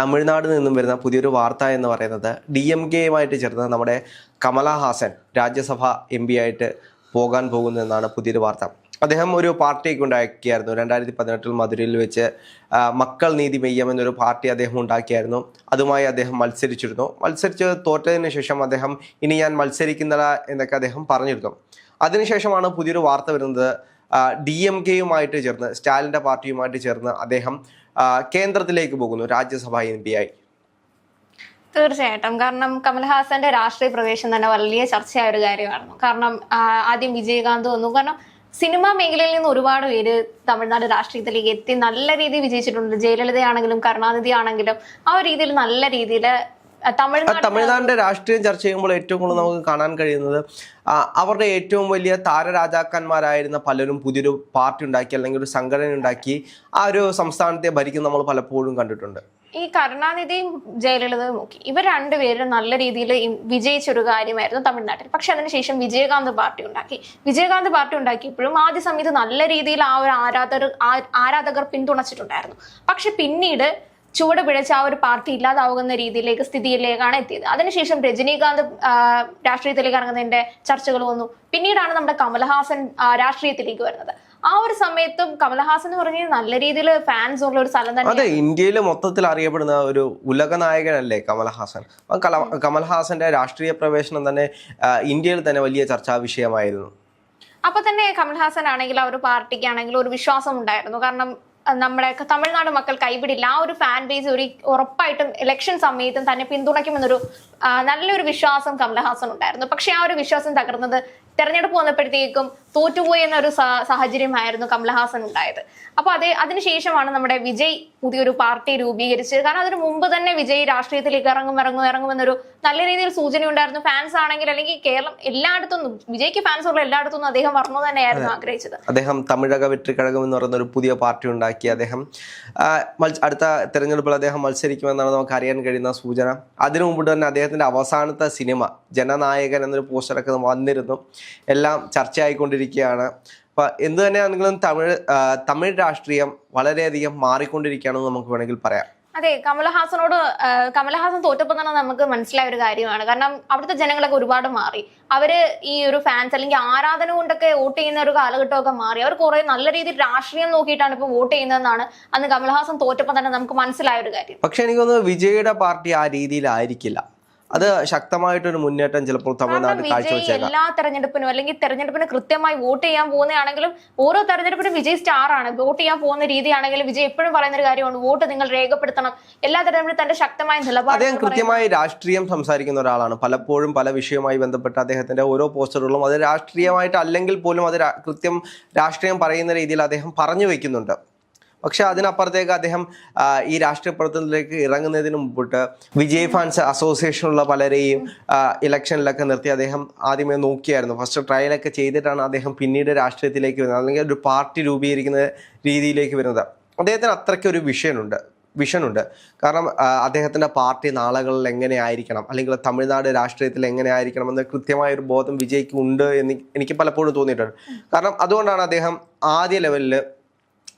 തമിഴ്നാട് നിന്നും വരുന്ന പുതിയൊരു വാർത്ത എന്ന് പറയുന്നത് ഡി എം കെയുമായിട്ട് ചേർന്ന് നമ്മുടെ കമലഹാസൻ രാജ്യസഭ എം പി ആയിട്ട് പോകാൻ പോകുന്നു എന്നാണ് പുതിയൊരു വാർത്ത. അദ്ദേഹം ഒരു പാർട്ടിയൊക്കെ ഉണ്ടാക്കിയായിരുന്നു. രണ്ടായിരത്തി പതിനെട്ടിൽ മധുരയിൽ വെച്ച് മക്കൾ നീതി മെയ്യം എന്നൊരു പാർട്ടി അദ്ദേഹം ഉണ്ടാക്കിയായിരുന്നു. അതുമായി അദ്ദേഹം മത്സരിച്ചിരുന്നു. മത്സരിച്ച് തോറ്റതിന് ശേഷം അദ്ദേഹം ഇനി ഞാൻ മത്സരിക്കുന്നില്ല എന്നൊക്കെ അദ്ദേഹം പറഞ്ഞിരുന്നു. അതിനുശേഷമാണ് പുതിയൊരു വാർത്ത വരുന്നത്. ഡി എം കെയുമായിട്ട് ചേർന്ന് സ്റ്റാലിന്റെ പാർട്ടിയുമായിട്ട് ചേർന്ന് അദ്ദേഹം കേന്ദ്രത്തിലേക്ക് പോകുന്നു രാജ്യസഭ എം പി ആയി. തീർച്ചയായിട്ടും. കാരണം കമൽഹാസന്റെ രാഷ്ട്രീയ പ്രവേശനം തന്നെ വലിയ ചർച്ചയായ ഒരു കാര്യമായിരുന്നു. കാരണം ആദ്യം വിജയകാന്ത് വന്നു. കാരണം സിനിമാ മേഖലയിൽ നിന്ന് ഒരുപാട് പേര് തമിഴ്നാട് രാഷ്ട്രീയത്തിലേക്ക് എത്തി. നല്ല രീതിയിൽ വിജയിച്ചിട്ടുണ്ട്. ജയലളിതയാണെങ്കിലും കരുണാനിധി ആണെങ്കിലും ആ ഒരു രീതിയിൽ നല്ല രീതിയിൽ തമിഴ്നാടിന്റെ രാഷ്ട്രീയം ചർച്ച ചെയ്യുമ്പോൾ ഏറ്റവും കൂടുതൽ നമുക്ക് കാണാൻ കഴിയുന്നത് അവരുടെ ഏറ്റവും വലിയ താരരാജാക്കന്മാരായിരുന്ന പലരും പുതിയൊരു പാർട്ടി ഉണ്ടാക്കി അല്ലെങ്കിൽ ഒരു സംഘടന ഉണ്ടാക്കി ആ ഒരു സംസ്ഥാനത്തെ ഭരിക്കുന്ന നമ്മൾ പലപ്പോഴും കണ്ടിട്ടുണ്ട്. ഈ കരുണാനിധിയും ജയലളിതയും നോക്കി ഇവർ രണ്ടുപേരും നല്ല രീതിയിൽ വിജയിച്ചൊരു കാര്യമായിരുന്നു തമിഴ്നാട്ടിൽ. പക്ഷെ അതിനുശേഷം വിജയകാന്ത് പാർട്ടി ഉണ്ടാക്കി. വിജയകാന്ത് പാർട്ടി ഉണ്ടാക്കിയപ്പോഴും ആദ്യ സമയത്ത് നല്ല രീതിയിൽ ആ ഒരു ആരാധകർ ആരാധകർ പിന്തുണച്ചിട്ടുണ്ടായിരുന്നു. പക്ഷെ പിന്നീട് ചുവട് പിഴച്ച ആ ഒരു പാർട്ടി ഇല്ലാതാവുന്ന രീതിയിലേക്ക് സ്ഥിതിയിലേക്കാണ് എത്തിയത്. അതിനുശേഷം രജനീകാന്ത് രാഷ്ട്രീയത്തിലേക്ക് ഇറങ്ങുന്നതിന്റെ ചർച്ചകൾ വന്നു. പിന്നീടാണ് നമ്മുടെ കമൽഹാസൻ രാഷ്ട്രീയത്തിലേക്ക് വരുന്നത്. ആ ഒരു സമയത്തും കമൽഹാസൻ എന്ന് പറഞ്ഞാൽ നല്ല രീതിയിൽ ഫാൻസ് ഉള്ള ഒരു സ്ഥലം തന്നെ അതെ ഇന്ത്യയിൽ മൊത്തത്തിൽ അറിയപ്പെടുന്ന ഒരു ഉലക നായകനല്ലേ കമൽഹാസൻ കമൽഹാസന്റെ രാഷ്ട്രീയ പ്രവേശനം തന്നെ ഇന്ത്യയിൽ തന്നെ വലിയ ചർച്ചാ വിഷയമായിരുന്നു. അപ്പൊ തന്നെ കമൽഹാസൻ ആണെങ്കിൽ ആ ഒരു പാർട്ടിക്ക് ആണെങ്കിൽ ഒരു വിശ്വാസം ഉണ്ടായിരുന്നു. കാരണം നമ്മുടെ തമിഴ്നാട് മക്കൾ കൈവിടില്ല. ആ ഒരു ഫാൻ ബേസ് ഒരു ഉറപ്പായിട്ടും ഇലക്ഷൻ സമയത്തും തന്നെ പിന്തുണയ്ക്കുമെന്നൊരു നല്ലൊരു വിശ്വാസം കമലഹാസൻ ഉണ്ടായിരുന്നു പക്ഷെ ആ ഒരു വിശ്വാസം തകർന്നത് തെരഞ്ഞെടുപ്പ് വന്നപ്പോഴത്തേക്കും തോറ്റുപോയി എന്ന ഒരു സാഹചര്യമായിരുന്നു കമൽഹാസൻ ഉണ്ടായത്. അപ്പൊ അതേ അതിനുശേഷമാണ് നമ്മുടെ വിജയ് പുതിയൊരു പാർട്ടി രൂപീകരിച്ചത്. കാരണം അതിനു മുമ്പ് തന്നെ വിജയ് രാഷ്ട്രീയത്തിലേക്ക് ഇറങ്ങും ഇറങ്ങും ഇറങ്ങും എന്നൊരു നല്ല രീതിയിൽ സൂചന ഉണ്ടായിരുന്നു ഫാൻസ് ആണെങ്കിൽ അല്ലെങ്കിൽ കേരളം എല്ലായിടത്തും വിജയ്ക്ക് ഫാൻസ് ഉള്ള എല്ലായിടത്തും അദ്ദേഹം പറഞ്ഞു തന്നെയായിരുന്നു ആഗ്രഹിച്ചത്. അദ്ദേഹം തമിഴക വെற்றிക്കഴകം എന്ന് പറയുന്ന ഒരു പുതിയ പാർട്ടി ഉണ്ടാക്കി. അദ്ദേഹം അടുത്ത തെരഞ്ഞെടുപ്പിൽ അദ്ദേഹം മത്സരിക്കുമെന്നാണ് നമുക്ക് അറിയാൻ കഴിയുന്ന സൂചന. അതിനു മുമ്പ് തന്നെ അദ്ദേഹത്തിന്റെ അവസാനത്തെ സിനിമ ജനനായകൻ എന്നൊരു പോസ്റ്ററൊക്കെ വന്നിരുന്നു. എല്ലാം ചർച്ചയായിക്കൊണ്ടിരിക്കുകയാണ് അപ്പൊ എന്ത് തന്നെയാണെങ്കിലും തമിഴ് തമിഴ് രാഷ്ട്രീയം വളരെയധികം മാറിക്കൊണ്ടിരിക്കുകയാണെന്ന് നമുക്ക് വേണമെങ്കിൽ പറയാം. അതെ കമലഹാസനോട് കമലഹാസൻ തോറ്റപ്പോൾ തന്നെ നമുക്ക് മനസ്സിലായ ഒരു കാര്യമാണ്. കാരണം അവിടുത്തെ ജനങ്ങളൊക്കെ ഒരുപാട് മാറി. അവർ ഈ ഒരു ഫാൻസ് അല്ലെങ്കിൽ ആരാധന കൊണ്ടൊക്കെ വോട്ട് ചെയ്യുന്ന ഒരു കാലഘട്ടമൊക്കെ മാറി. അവർ കുറെ നല്ല രീതിയിൽ രാഷ്ട്രീയം നോക്കിയിട്ടാണ് ഇപ്പൊ വോട്ട് ചെയ്യുന്നതെന്നാണ് അന്ന് കമൽഹാസൻ തോറ്റപ്പോൾ തന്നെ നമുക്ക് മനസ്സിലായ ഒരു കാര്യം. പക്ഷെ എനിക്ക് തോന്നുന്നു വിജയുടെ പാർട്ടി ആ രീതിയിലായിരിക്കില്ല. അത് ശക്തമായിട്ടൊരു മുന്നേറ്റം ചിലപ്പോൾ തമിഴ്നാട് കാഴ്ചവെച്ചേക്കാം. എല്ലാ തെരഞ്ഞെടുപ്പിനും അല്ലെങ്കിൽ തെരഞ്ഞെടുപ്പിന് കൃത്യമായി വോട്ട് ചെയ്യാൻ പോകുന്നതാണെങ്കിലും ഓരോ തെരഞ്ഞെടുപ്പിനും വിജയ് സ്റ്റാർ ആണ്. വോട്ട് ചെയ്യാൻ പോകുന്ന രീതിയാണെങ്കിലും വിജയ് എപ്പോഴും പറയുന്ന ഒരു കാര്യമാണ് വോട്ട് നിങ്ങൾ രേഖപ്പെടുത്തണം. എല്ലാ തെരഞ്ഞെടുപ്പിലും തന്റെ ശക്തമായ നിലപാട് അദ്ദേഹം കൃത്യമായി രാഷ്ട്രീയം സംസാരിക്കുന്ന ഒരാളാണ്. പലപ്പോഴും പല വിഷയവുമായി ബന്ധപ്പെട്ട് അദ്ദേഹത്തിന്റെ ഓരോ പോസ്റ്ററുകളും അത് രാഷ്ട്രീയമായിട്ട് അല്ലെങ്കിൽ പോലും അത് കൃത്യം രാഷ്ട്രീയം പറയുന്ന രീതിയിൽ അദ്ദേഹം പറഞ്ഞു വെക്കുന്നുണ്ട്. പക്ഷെ അതിനപ്പുറത്തേക്ക് അദ്ദേഹം ഈ രാഷ്ട്രീയ പ്രവർത്തനത്തിലേക്ക് ഇറങ്ങുന്നതിന് മുമ്പിട്ട് വിജയ് ഫാൻസ് അസോസിയേഷനുള്ള പലരെയും ഇലക്ഷനിലൊക്കെ നിർത്തി അദ്ദേഹം ആദ്യമേ നോക്കിയായിരുന്നു. ഫസ്റ്റ് ട്രയലൊക്കെ ചെയ്തിട്ടാണ് അദ്ദേഹം പിന്നീട് രാഷ്ട്രീയത്തിലേക്ക് വരുന്നത്. അല്ലെങ്കിൽ ഒരു പാർട്ടി രൂപീകരിക്കുന്ന രീതിയിലേക്ക് വരുന്നത്. അദ്ദേഹത്തിന് അത്രയ്ക്ക് ഒരു വിഷയനുണ്ട് വിഷനുണ്ട്. കാരണം അദ്ദേഹത്തിന്റെ പാർട്ടി നാളുകളിൽ എങ്ങനെയായിരിക്കണം അല്ലെങ്കിൽ തമിഴ്നാട് രാഷ്ട്രീയത്തിൽ എങ്ങനെയായിരിക്കണം എന്ന് കൃത്യമായ ഒരു ബോധം വിജയ്ക്ക് ഉണ്ട് എന്ന് എനിക്ക് പലപ്പോഴും തോന്നിയിട്ടുണ്ട്. കാരണം അതുകൊണ്ടാണ് അദ്ദേഹം ആദ്യ ലെവലിൽ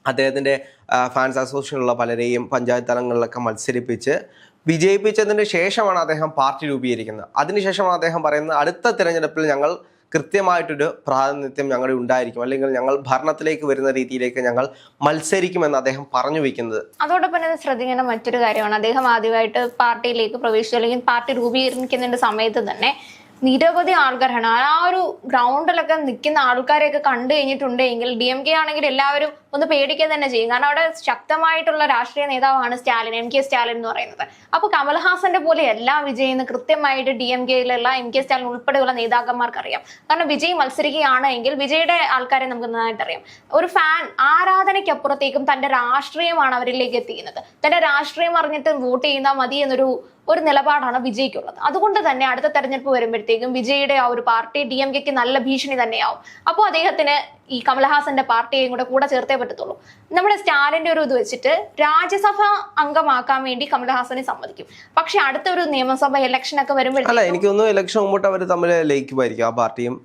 അദ്ദേഹത്തിന്റെ ആ, ഫാൻസ് അസോസിയേഷനുള്ള പലരെയും പഞ്ചായത്ത് തലങ്ങളിലൊക്കെ മത്സരിപ്പിച്ച് വിജയിപ്പിച്ചതിന് ശേഷമാണ് അദ്ദേഹം പാർട്ടി രൂപീകരിക്കുന്നത്. അതിനുശേഷമാണ് അദ്ദേഹം പറയുന്നത് അടുത്ത തിരഞ്ഞെടുപ്പിൽ ഞങ്ങൾ കൃത്യമായിട്ടൊരു പ്രാതിനിധ്യം ഞങ്ങളുടെ ഉണ്ടായിരിക്കും. അല്ലെങ്കിൽ ഞങ്ങൾ ഭരണത്തിലേക്ക് വരുന്ന രീതിയിലേക്ക് ഞങ്ങൾ മത്സരിക്കുമെന്ന് അദ്ദേഹം പറഞ്ഞു വെക്കുന്നത്. അതോടൊപ്പം തന്നെ ശ്രദ്ധിക്കേണ്ട മറ്റൊരു കാര്യമാണ്. അദ്ദേഹം ആദ്യമായിട്ട് പാർട്ടിയിലേക്ക് പ്രവേശിച്ചു. അല്ലെങ്കിൽ പാർട്ടി രൂപീകരിക്കുന്നതിന്റെ സമയത്ത് തന്നെ നിരവധി ആൾക്കാരാണ്. ആ ഒരു ഗ്രൗണ്ടിലൊക്കെ നിൽക്കുന്ന ആൾക്കാരെയൊക്കെ കണ്ടു കഴിഞ്ഞിട്ടുണ്ടെങ്കിൽ ഡി എം കെ ആണെങ്കിൽ എല്ലാവരും ഒന്ന് പേടിക്കുക തന്നെ ചെയ്യും. കാരണം അവിടെ ശക്തമായിട്ടുള്ള രാഷ്ട്രീയ നേതാവാണ് സ്റ്റാലിൻ എം കെ സ്റ്റാലിൻ എന്ന് പറയുന്നത്. അപ്പൊ കമൽഹാസന്റെ പോലെ എല്ലാ വിജയെന്ന് കൃത്യമായിട്ട് ഡി എം കെയിലുള്ള എം കെ സ്റ്റാലിൻ ഉൾപ്പെടെയുള്ള നേതാക്കന്മാർക്ക് അറിയാം കാരണം വിജയ് മത്സരിക്കുകയാണ് എങ്കിൽ വിജയുടെ ആൾക്കാരെ നമുക്ക് നന്നായിട്ട് അറിയാം. ഒരു ഫാൻ ആരാധനയ്ക്കപ്പുറത്തേക്കും തന്റെ രാഷ്ട്രീയമാണ് അവരിലേക്ക് എത്തിക്കുന്നത്. തന്റെ രാഷ്ട്രീയം അറിഞ്ഞിട്ട് വോട്ട് ചെയ്താൽ മതി എന്നൊരു ഒരു നിലപാടാണ് വിജയ്ക്കുള്ളത്. അതുകൊണ്ട് തന്നെ അടുത്ത തെരഞ്ഞെടുപ്പ് വരുമ്പോഴത്തേക്കും വിജയുടെ ആ ഒരു പാർട്ടി ഡി എം കെക്ക് നല്ല ഭീഷണി തന്നെയാവും. അപ്പോൾ അദ്ദേഹത്തിന് ഈ കമൽഹാസന്റെ പാർട്ടിയെയും കൂടെ കൂടെ ചേർത്തേ പറ്റത്തുള്ളൂ. നമ്മുടെ സ്റ്റാലിന്റെ ഒരു ഇത് വെച്ചിട്ട് രാജ്യസഭ അംഗമാക്കാൻ വേണ്ടി കമൽഹാസനെ സമ്മതിക്കും. പക്ഷെ അടുത്ത ഒരു നിയമസഭ ഇലക്ഷൻ ഒക്കെ വരുമ്പോഴത്തേക്കും എനിക്ക് ഇലക്ഷൻ മുമ്പോട്ട് അവർ തമ്മിൽ ലയിക്കുമായിരിക്കും ആ പാർട്ടിയും.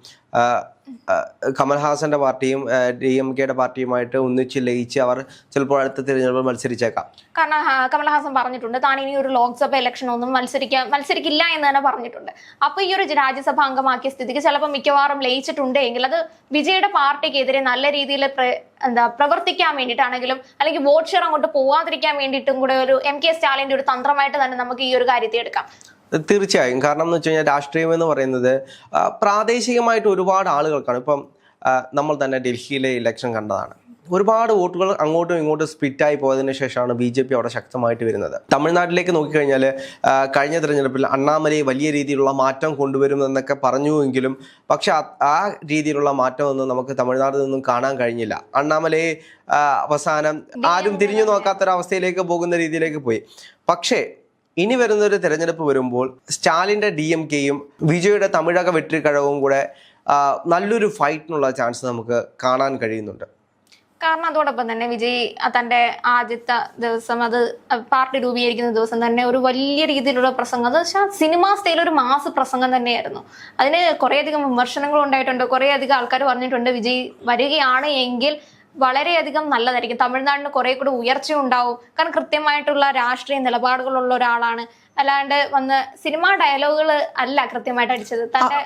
കമൽഹാസന്റെ പാർട്ടിയും ഡി എം കെയുടെ പാർട്ടിയുമായിട്ട് ഒന്നിച്ച് ലയിച്ച് അവർ ചിലപ്പോൾ അടുത്ത തിരഞ്ഞെടുപ്പിൽ മത്സരിച്ചേക്കാം. കാരണം കമൽഹാസൻ പറഞ്ഞിട്ടുണ്ട് താൻ ഇനി ഒരു ലോക്സഭ ഇലക്ഷൻ ഒന്നും മത്സരിക്കാൻ മത്സരിക്കില്ല എന്ന് തന്നെ പറഞ്ഞിട്ടുണ്ട്. അപ്പൊ ഈ ഒരു രാജ്യസഭ അംഗമാക്കിയ സ്ഥിതിക്ക് ചിലപ്പോൾ മിക്കവാറും ലയിച്ചിട്ടുണ്ട് എങ്കിൽ അത് വിജയുടെ പാർട്ടിക്കെതിരെ നല്ല രീതിയിൽ എന്താ പ്രവർത്തിക്കാൻ വേണ്ടിയിട്ടാണെങ്കിലും അല്ലെങ്കിൽ വോട്ട് ഷെയർ അങ്ങോട്ട് പോവാതിരിക്കാൻ വേണ്ടിയിട്ടും കൂടെ ഒരു എം കെ സ്റ്റാലിന്റെ ഒരു തന്ത്രമായിട്ട് തന്നെ നമുക്ക് ഈ ഒരു കാര്യത്തെ എടുക്കാം. തീർച്ചയായും. കാരണം എന്ന് വെച്ച് കഴിഞ്ഞാൽ രാഷ്ട്രീയം എന്ന് പറയുന്നത് പ്രാദേശികമായിട്ട് ഒരുപാട് ആളുകൾക്കാണ്. ഇപ്പം നമ്മൾ തന്നെ ഡൽഹിയിലെ ഇലക്ഷൻ കണ്ടതാണ്. ഒരുപാട് വോട്ടുകൾ അങ്ങോട്ടും ഇങ്ങോട്ടും സ്പ്ലിറ്റായി പോയതിനു ശേഷമാണ് ബി ജെ പി അവിടെ ശക്തമായിട്ട് വരുന്നത്. തമിഴ്നാട്ടിലേക്ക് നോക്കിക്കഴിഞ്ഞാൽ കഴിഞ്ഞ തിരഞ്ഞെടുപ്പിൽ അണ്ണാമലൈ വലിയ രീതിയിലുള്ള മാറ്റം കൊണ്ടുവരുമെന്നൊക്കെ പറഞ്ഞുവെങ്കിലും പക്ഷെ ആ രീതിയിലുള്ള മാറ്റമൊന്നും നമുക്ക് തമിഴ്നാട്ടിൽ നിന്നും കാണാൻ കഴിഞ്ഞില്ല. അണ്ണാമലയെ അവസാനം ആരും തിരിഞ്ഞു നോക്കാത്തൊരവസ്ഥയിലേക്ക് പോകുന്ന രീതിയിലേക്ക് പോയി. പക്ഷേ ഇനി വരുന്ന ഒരു തെരഞ്ഞെടുപ്പ് വരുമ്പോൾ സ്റ്റാലിന്റെ ഡി എം കെയും വിജയുടെ തമിഴക വെற்றிക്കഴകവും കൂടെ നല്ലൊരു ഫൈറ്റിനുള്ള ചാൻസ് നമുക്ക് കാണാൻ കഴിയുന്നുണ്ട്. കാരണം അതോടൊപ്പം തന്നെ വിജയ് തന്റെ ആദ്യത്തെ ദിവസം അത് പാർട്ടി രൂപീകരിക്കുന്ന ദിവസം തന്നെ ഒരു വലിയ രീതിയിലുള്ള പ്രസംഗം. അത് പക്ഷേ സിനിമാ സ്റ്റൈൽ ഒരു മാസ് പ്രസംഗം തന്നെയായിരുന്നു. അതിന് കുറേയധികം വിമർശനങ്ങൾ ഉണ്ടായിട്ടുണ്ട്. കുറേയധികം ആൾക്കാർ പറഞ്ഞിട്ടുണ്ട് വിജയ് വരികയാണ് എങ്കിൽ വളരെയധികം നല്ലതായിരിക്കും. തമിഴ്നാടിന് കുറെ കൂടി ഉയർച്ച ഉണ്ടാവും. കാരണം കൃത്യമായിട്ടുള്ള രാഷ്ട്രീയ നിലപാടുകളുള്ള ഒരാളാണ്. അല്ലാണ്ട് വന്ന് സിനിമാ ഡയലോഗുകൾ അല്ല കൃത്യമായിട്ട് അടിച്ചത്.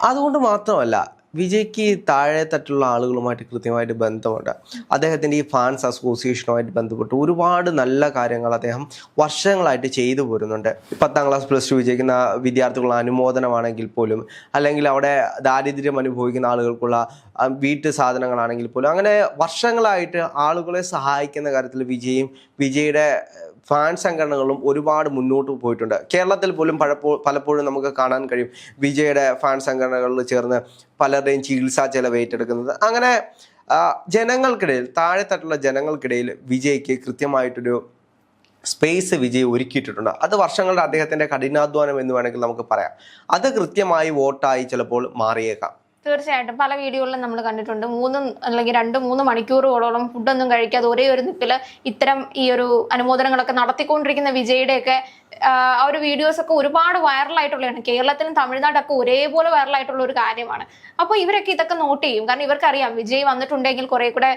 അതുകൊണ്ട് മാത്രമല്ല വിജയ്ക്ക് താഴെ തട്ടുള്ള ആളുകളുമായിട്ട് കൃത്യമായിട്ട് ബന്ധമുണ്ട്. അദ്ദേഹത്തിന്റെ ഈ ഫാൻസ് അസോസിയേഷനുമായിട്ട് ബന്ധപ്പെട്ട് ഒരുപാട് നല്ല കാര്യങ്ങൾ അദ്ദേഹം വർഷങ്ങളായിട്ട് ചെയ്തു പോരുന്നുണ്ട്. പത്താം ക്ലാസ് പ്ലസ് ടു വിജയിക്കുന്ന വിദ്യാർത്ഥികളുടെ അനുമോദനമാണെങ്കിൽ പോലും അല്ലെങ്കിൽ അവിടെ ദാരിദ്ര്യം അനുഭവിക്കുന്ന ആളുകൾക്കുള്ള വീട്ട് സാധനങ്ങളാണെങ്കിൽ പോലും അങ്ങനെ വർഷങ്ങളായിട്ട് ആളുകളെ സഹായിക്കുന്ന കാര്യത്തിൽ വിജയും വിജയുടെ ഫാൻ സംഘടനകളും ഒരുപാട് മുന്നോട്ട് പോയിട്ടുണ്ട്. കേരളത്തിൽ പോലും പലപ്പോ പലപ്പോഴും നമുക്ക് കാണാൻ കഴിയും വിജയുടെ ഫാൻ സംഘടനകളിൽ ചേർന്ന് പലരുടെയും ചികിത്സാ ചെലവ് ഏറ്റെടുക്കുന്നത്. അങ്ങനെ ജനങ്ങൾക്കിടയിൽ താഴെത്തട്ടുള്ള ജനങ്ങൾക്കിടയിൽ വിജയ്ക്ക് കൃത്യമായിട്ടൊരു സ്പേസ് വിജയ് ഒരുക്കിയിട്ടിട്ടുണ്ട്. അത് വർഷങ്ങളുടെ അദ്ദേഹത്തിന്റെ കഠിനാധ്വാനം എന്ന് വേണമെങ്കിൽ നമുക്ക് പറയാം. അത് കൃത്യമായി വോട്ടായി ചിലപ്പോൾ മാറിയേക്കാം. തീർച്ചയായിട്ടും പല വീഡിയോകളിലും നമ്മൾ കണ്ടിട്ടുണ്ട്. മൂന്ന് അല്ലെങ്കിൽ രണ്ട് മൂന്ന് മണിക്കൂറുകളോളം ഫുഡൊന്നും കഴിക്കാതെ ഒരേ ഒരു നിപ്പിൽ ഇത്തരം ഈ ഒരു അനുമോദനങ്ങളൊക്കെ നടത്തിക്കൊണ്ടിരിക്കുന്ന വിജയുടെയൊക്കെ ആ ഒരു വീഡിയോസ് ഒക്കെ ഒരുപാട് വൈറലായിട്ടുള്ളതാണ് കേരളത്തിലും തമിഴ്നാടൊക്കെ ഒരേപോലെ വൈറലായിട്ടുള്ള ഒരു കാര്യമാണ്. അപ്പോൾ ഇവരൊക്കെ ഇതൊക്കെ നോട്ട് ചെയ്യും. കാരണം ഇവർക്കറിയാം വിജയ് വന്നിട്ടുണ്ടെങ്കിൽ കുറെ കൂടെ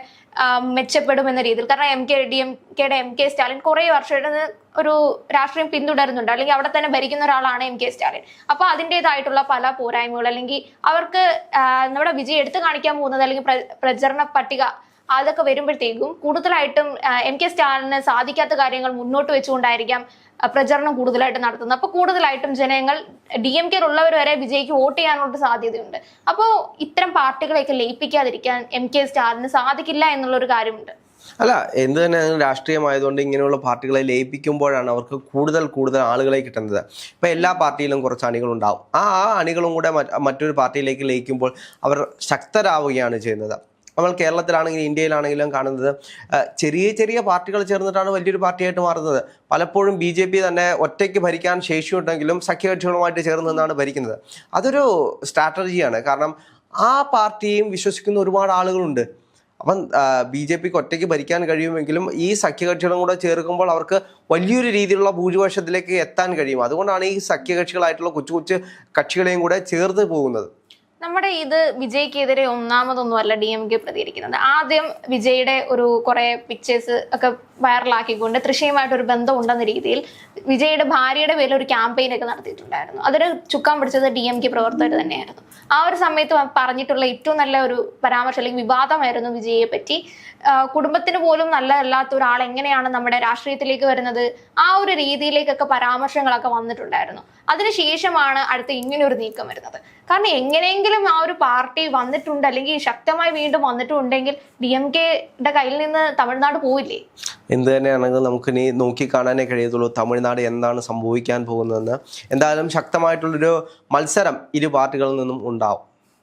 മെച്ചപ്പെടും എന്ന രീതിയിൽ. കാരണം എം കെ ഡി എം കെയുടെ എം കെ സ്റ്റാലിൻ കുറെ വർഷമായിട്ട് ഒരു രാഷ്ട്രീയം പിന്തുടരുന്നുണ്ട്. അല്ലെങ്കിൽ അവിടെ തന്നെ ഭരിക്കുന്ന ഒരാളാണ് എം കെ സ്റ്റാലിൻ. അപ്പൊ അതിന്റെതായിട്ടുള്ള പല പോരായ്മകൾ അല്ലെങ്കിൽ അവർക്ക് നമ്മുടെ വിജയ് എടുത്തു കാണിക്കാൻ പോകുന്നത് അല്ലെങ്കിൽ പ്രചരണ പട്ടിക അതൊക്കെ വരുമ്പോഴത്തേക്കും കൂടുതലായിട്ടും എം കെ സ്റ്റാലിന് സാധിക്കാത്ത കാര്യങ്ങൾ മുന്നോട്ട് വെച്ചുകൊണ്ടായിരിക്കാം പ്രചരണം കൂടുതലായിട്ട് നടത്തുന്നത്. അപ്പൊ കൂടുതലായിട്ടും ജനങ്ങൾ ഡി എം കെയിലുള്ളവർ വരെ വിജയ്ക്ക് വോട്ട് ചെയ്യാനുള്ള സാധ്യതയുണ്ട്. അപ്പോൾ ഇത്തരം പാർട്ടികളെയൊക്കെ ലയിപ്പിക്കാതിരിക്കാൻ എം കെ സ്റ്റാലിന് സാധിക്കില്ല എന്നുള്ളൊരു കാര്യമുണ്ട്. അല്ല എന്ത് തന്നെ രാഷ്ട്രീയമായതുകൊണ്ട് ഇങ്ങനെയുള്ള പാർട്ടികളെ ലയിപ്പിക്കുമ്പോഴാണ് അവർക്ക് കൂടുതൽ കൂടുതൽ ആളുകളെ കിട്ടുന്നത്. ഇപ്പം എല്ലാ പാർട്ടിയിലും കുറച്ച് അണികളുണ്ടാവും ആ ആ അണികളും കൂടെ മറ്റൊരു പാർട്ടിയിലേക്ക് ലയിക്കുമ്പോൾ അവർ ശക്തരാവുകയാണ് ചെയ്യുന്നത്. നമ്മൾ കേരളത്തിലാണെങ്കിലും ഇന്ത്യയിലാണെങ്കിലും കാണുന്നത്. ചെറിയ ചെറിയ പാർട്ടികൾ ചേർന്നിട്ടാണ് വലിയൊരു പാർട്ടിയായിട്ട് മാറുന്നത്. പലപ്പോഴും ബി ജെ പി തന്നെ ഒറ്റയ്ക്ക് ഭരിക്കാൻ ശേഷിയുണ്ടെങ്കിലും സഖ്യകക്ഷികളുമായിട്ട് ചേർന്ന് നിന്നാണ് ഭരിക്കുന്നത്. അതൊരു സ്ട്രാറ്റജിയാണ്. കാരണം ആ പാർട്ടിയും വിശ്വസിക്കുന്ന ഒരുപാട് ആളുകളുണ്ട്. അപ്പം ബി ജെ പിക്ക് ഒറ്റയ്ക്ക് ഭരിക്കാൻ കഴിയുമെങ്കിലും ഈ സഖ്യകക്ഷികളും കൂടെ ചേർക്കുമ്പോൾ അവർക്ക് വലിയൊരു രീതിയിലുള്ള ഭൂരിപക്ഷത്തിലേക്ക് എത്താൻ കഴിയും. അതുകൊണ്ടാണ് ഈ സഖ്യകക്ഷികളായിട്ടുള്ള കൊച്ചു കൊച്ചു കക്ഷികളെയും കൂടെ ചേർന്ന് പോകുന്നത്. നമ്മുടെ ഇത് വിജയ്ക്കെതിരെ ഒന്നാമതൊന്നും അല്ല ഡി എം കെ പ്രതികരിക്കുന്നത്. ആദ്യം വിജയുടെ ഒരു കുറെ പിക്ചേഴ്സ് ഒക്കെ വൈറലാക്കിക്കൊണ്ട് തൃശ്ശയുമായിട്ട് ഒരു ബന്ധം ഉണ്ടെന്ന രീതിയിൽ വിജയുടെ ഭാര്യയുടെ പേരിൽ ഒരു ക്യാമ്പയിൻ ഒക്കെ നടത്തിയിട്ടുണ്ടായിരുന്നു. അതിന് ചുക്കാൻ പിടിച്ചത് ഡി എം കെ പ്രവർത്തകർ തന്നെയായിരുന്നു. ആ ഒരു സമയത്ത് പറഞ്ഞിട്ടുള്ള ഏറ്റവും നല്ല ഒരു പരാമർശം അല്ലെങ്കിൽ വിവാദമായിരുന്നു വിജയെ പറ്റി. കുടുംബത്തിന് പോലും നല്ലതല്ലാത്ത ഒരാൾ എങ്ങനെയാണ് നമ്മുടെ രാഷ്ട്രീയത്തിലേക്ക് വരുന്നത്? ആ ഒരു രീതിയിലേക്കൊക്കെ പരാമർശങ്ങളൊക്കെ വന്നിട്ടുണ്ടായിരുന്നു. അതിനുശേഷമാണ് അടുത്ത ഇങ്ങനെ ഒരു നീക്കം വരുന്നത്. കാരണം എങ്ങനെയെങ്കിലും ആ ഒരു പാർട്ടി വന്നിട്ടുണ്ട് അല്ലെങ്കിൽ ശക്തമായി വീണ്ടും വന്നിട്ടുണ്ടെങ്കിൽ ഡി എം കെയുടെ കയ്യിൽ നിന്ന് തമിഴ്നാട് പോയില്ലേ എന്ത് തന്നെയാണെങ്കിലും നമുക്ക് ഇനി നോക്കി കാണാനേ കഴിയത്തുള്ളൂ തമിഴ്നാട് എന്താണ് സംഭവിക്കാൻ പോകുന്നതെന്ന്. എന്തായാലും ശക്തമായിട്ടുള്ളൊരു മത്സരം ഇരു പാർട്ടികളിൽ നിന്നും ഉണ്ടാവും.